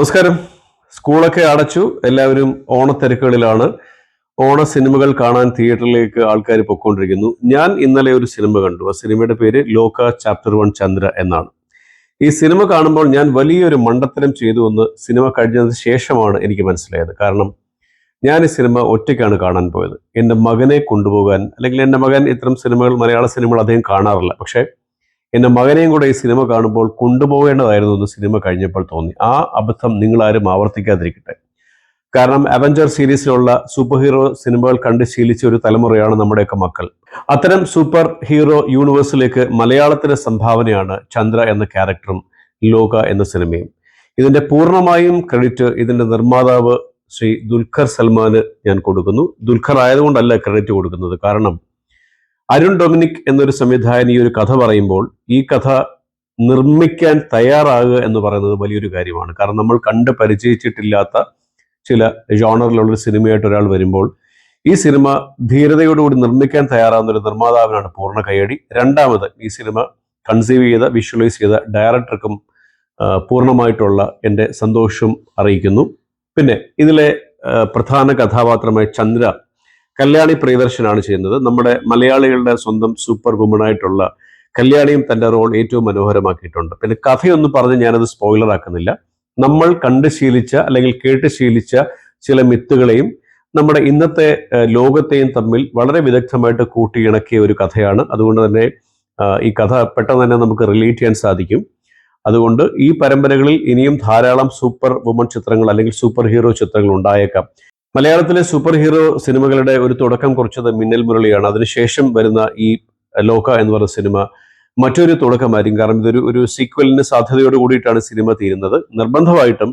നമസ്കാരം. സ്കൂളൊക്കെ അടച്ചു. എല്ലാവരും ഓണത്തിരക്കുകളിലാണ്. ഓണ സിനിമകൾ കാണാൻ തിയേറ്ററിലേക്ക് ആൾക്കാർ പൊയ്ക്കൊണ്ടിരിക്കുന്നു. ഞാൻ ഇന്നലെ ഒരു സിനിമ കണ്ടു. ആ സിനിമയുടെ പേര് ലോക ചാപ്റ്റർ വൺ ചന്ദ്ര എന്നാണ്. ഈ സിനിമ കാണുമ്പോൾ ഞാൻ വലിയൊരു മണ്ടത്തരം ചെയ്തു എന്ന് സിനിമ കഴിഞ്ഞതിന് ശേഷമാണ് എനിക്ക് മനസ്സിലായത്. കാരണം ഞാൻ ഈ സിനിമ ഒറ്റയ്ക്കാണ് കാണാൻ പോയത്. എന്റെ മകനെ കൊണ്ടുപോകാൻ അല്ലെങ്കിൽ എന്റെ മകൻ ഇത്തരം സിനിമകൾ മലയാള സിനിമകൾ അധികം കാണാറില്ല. പക്ഷേ എന്റെ മകനെയും കൂടെ ഈ സിനിമ കാണുമ്പോൾ കൊണ്ടുപോകേണ്ടതായിരുന്നു എന്ന് സിനിമ കഴിഞ്ഞപ്പോൾ തോന്നി. ആ അബദ്ധം നിങ്ങൾ ആരും ആവർത്തിക്കാതിരിക്കട്ടെ. കാരണം അവഞ്ചർ സീരീസിലുള്ള സൂപ്പർ ഹീറോ സിനിമകൾ കണ്ട് ശീലിച്ച ഒരു തലമുറയാണ് നമ്മുടെയൊക്കെ മക്കൾ. അത്തരം സൂപ്പർ ഹീറോ യൂണിവേഴ്സിലേക്ക് മലയാളത്തിലെ സംഭാവനയാണ് ചന്ദ്ര എന്ന ക്യാരക്ടറും ലോക എന്ന സിനിമയും. ഇതിന്റെ പൂർണമായും ക്രെഡിറ്റ് ഇതിന്റെ നിർമ്മാതാവ് ശ്രീ ദുൽഖർ സൽമാന് ഞാൻ കൊടുക്കുന്നു. ദുൽഖർ ആയതുകൊണ്ടല്ല ക്രെഡിറ്റ് കൊടുക്കുന്നത്. കാരണം അരുൺ ഡൊമിനിക് എന്നൊരു സംവിധായകൻ ഈ ഒരു കഥ പറയുമ്പോൾ ഈ കഥ നിർമ്മിക്കാൻ തയ്യാറാകുക എന്ന് പറയുന്നത് വലിയൊരു കാര്യമാണ്. കാരണം നമ്മൾ കണ്ട് പരിചയിച്ചിട്ടില്ലാത്ത ചില ജോണറിലുള്ള ഒരു സിനിമയായിട്ട് ഒരാൾ വരുമ്പോൾ ഈ സിനിമ ധീരതയോടുകൂടി നിർമ്മിക്കാൻ തയ്യാറാവുന്ന ഒരു നിർമ്മാതാവിനാണ് പൂർണ കൈയടി രണ്ടാമത് ഈ സിനിമ കൺസീവ് ചെയ്ത വിഷ്വലൈസ് ചെയ്ത ഡയറക്ടർക്കും പൂർണമായിട്ടുള്ള എന്റെ സന്തോഷം അറിയിക്കുന്നു. പിന്നെ ഇതിലെ പ്രധാന കഥാപാത്രമായ ചന്ദ്ര കല്യാണി പ്രിയദർശനാണ് ചെയ്യുന്നത്. നമ്മുടെ മലയാളികളുടെ സ്വന്തം സൂപ്പർ വുമണായിട്ടുള്ള കല്യാണിയും തന്റെ റോൾ ഏറ്റവും മനോഹരമാക്കിയിട്ടുണ്ട്. പിന്നെ കഥയൊന്നും പറഞ്ഞ് ഞാനത് സ്പോയിലർ ആക്കുന്നില്ല. നമ്മൾ കണ്ട് ശീലിച്ച അല്ലെങ്കിൽ കേട്ട് ശീലിച്ച ചില മിത്തുകളെയും നമ്മുടെ ഇന്നത്തെ ലോകത്തെയും തമ്മിൽ വളരെ വിദഗ്ധമായിട്ട് കൂട്ടിയിണക്കിയ ഒരു കഥയാണ്. അതുകൊണ്ട് തന്നെ ഈ കഥ പെട്ടെന്ന് തന്നെ നമുക്ക് റിലേറ്റ് ചെയ്യാൻ സാധിക്കും. അതുകൊണ്ട് ഈ പരമ്പരകളിൽ ഇനിയും ധാരാളം സൂപ്പർ വുമൺ ചിത്രങ്ങൾ അല്ലെങ്കിൽ സൂപ്പർ ഹീറോ ചിത്രങ്ങൾ ഉണ്ടായേക്കാം. മലയാളത്തിലെ സൂപ്പർ ഹീറോ സിനിമകളുടെ ഒരു തുടക്കം കുറിച്ചത് മിന്നൽ മുരളിയാണ്. അതിനുശേഷം വരുന്ന ഈ ലോക എന്ന് പറയുന്ന സിനിമ മറ്റൊരു തുടക്കമായിരിക്കും. കാരണം ഇതൊരു ഒരു സീക്വലിന് സാധ്യതയോട് കൂടിയിട്ടാണ് സിനിമ തീരുന്നത്. നിർബന്ധമായിട്ടും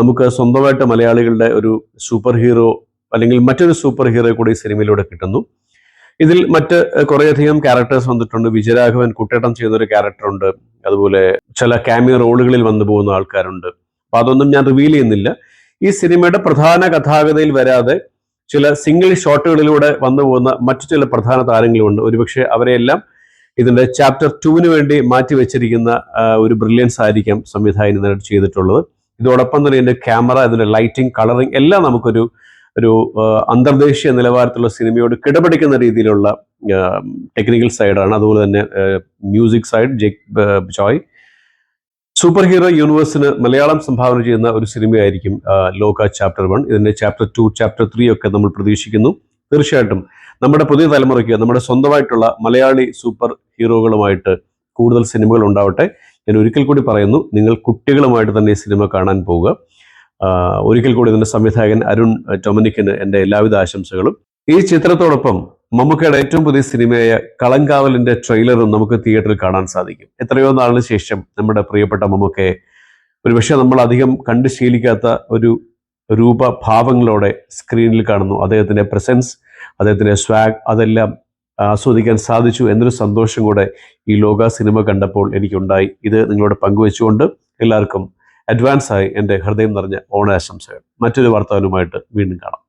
നമുക്ക് സ്വന്തമായിട്ട് മലയാളികളുടെ ഒരു സൂപ്പർ ഹീറോ അല്ലെങ്കിൽ മറ്റൊരു സൂപ്പർ ഹീറോ കൂടി സിനിമയിലൂടെ കിട്ടുന്നു. ഇതിൽ മറ്റ് കുറേയധികം ക്യാരക്ടേഴ്സ് വന്നിട്ടുണ്ട്. വിജയരാഘവൻ കുട്ടേട്ടം ചെയ്യുന്ന ഒരു ക്യാരക്ടറുണ്ട് അതുപോലെ ചില ക്യാമിയ റോളുകളിൽ വന്നു പോകുന്ന ആൾക്കാരുണ്ട്. അപ്പൊ അതൊന്നും ഞാൻ റിവീൽ ചെയ്യുന്നില്ല. ഈ സിനിമയുടെ പ്രധാന കഥാഗതയിൽ വരാതെ ചില സിംഗിൾ ഷോട്ടുകളിലൂടെ വന്നു പോകുന്ന മറ്റു ചില പ്രധാന താരങ്ങളുമുണ്ട് ഒരുപക്ഷെ അവരെയെല്ലാം ഇതിന്റെ ചാപ്റ്റർ ടുവിന് വേണ്ടി മാറ്റി വെച്ചിരിക്കുന്ന ഒരു ബ്രില്യൻസ് ആയിരിക്കാം സംവിധായകൻ ഇതിനായിട്ട് ചെയ്തിട്ടുള്ളത്. ഇതോടൊപ്പം തന്നെ ഇതിന്റെ ക്യാമറ ഇതിന്റെ ലൈറ്റിംഗ് കളറിംഗ് എല്ലാം നമുക്കൊരു ഒരു അന്തർദേശീയ നിലവാരത്തിലുള്ള സിനിമയോട് കിടപിടിക്കുന്ന രീതിയിലുള്ള ടെക്നിക്കൽ സൈഡാണ് അതുപോലെ തന്നെ music side Jakes Bejoy super hero യൂണിവേഴ്സിന് Malayalam സംഭാവന ചെയ്യുന്ന ഒരു സിനിമയായിരിക്കും ലോക ചാപ്റ്റർ വൺ. ഇതിന്റെ ചാപ്റ്റർ ടു ചാപ്റ്റർ ത്രീ ഒക്കെ നമ്മൾ പ്രതീക്ഷിക്കുന്നു. തീർച്ചയായിട്ടും നമ്മുടെ പുതിയ തലമുറയ്ക്ക് നമ്മുടെ സ്വന്തമായിട്ടുള്ള മലയാളി സൂപ്പർ ഹീറോകളുമായിട്ട് കൂടുതൽ സിനിമകൾ ഉണ്ടാവട്ടെ. ഞാൻ ഒരിക്കൽ കൂടി പറയുന്നു നിങ്ങൾ കുട്ടികളുമായിട്ട് തന്നെ ഈ സിനിമ കാണാൻ പോവുക. ഒരിക്കൽ കൂടി ഇതിന്റെ സംവിധായകൻ അരുൺ ടൊമനിക്കിന് എന്റെ എല്ലാവിധ ആശംസകളും. ഈ ചിത്രത്തോടൊപ്പം മമ്മൂക്കയുടെ ഏറ്റവും പുതിയ സിനിമയായ കളങ്കാവലിന്റെ ട്രെയിലറും നമുക്ക് തിയേറ്ററിൽ കാണാൻ സാധിക്കും. എത്രയോ നാളിന് ശേഷം നമ്മുടെ പ്രിയപ്പെട്ട മമ്മൂക്കയെ ഒരുപക്ഷെ നമ്മൾ അധികം കണ്ടു ശീലിക്കാത്ത ഒരു രൂപഭാവങ്ങളോടെ സ്ക്രീനിൽ കാണുന്നു. അദ്ദേഹത്തിന്റെ പ്രസൻസ് അദ്ദേഹത്തിന്റെ സ്വാഗ് അതെല്ലാം ആസ്വദിക്കാൻ സാധിച്ചു എന്നൊരു സന്തോഷം കൂടെ ഈ ലോക സിനിമ കണ്ടപ്പോൾ എനിക്കുണ്ടായി. ഇത് നിങ്ങളോട് പങ്കുവെച്ചുകൊണ്ട് എല്ലാവർക്കും അഡ്വാൻസായി എന്റെ ഹൃദയം നിറഞ്ഞ ഓണാശംസകൾ. മറ്റൊരു വാർത്തകളുമായിട്ട് വീണ്ടും കാണാം.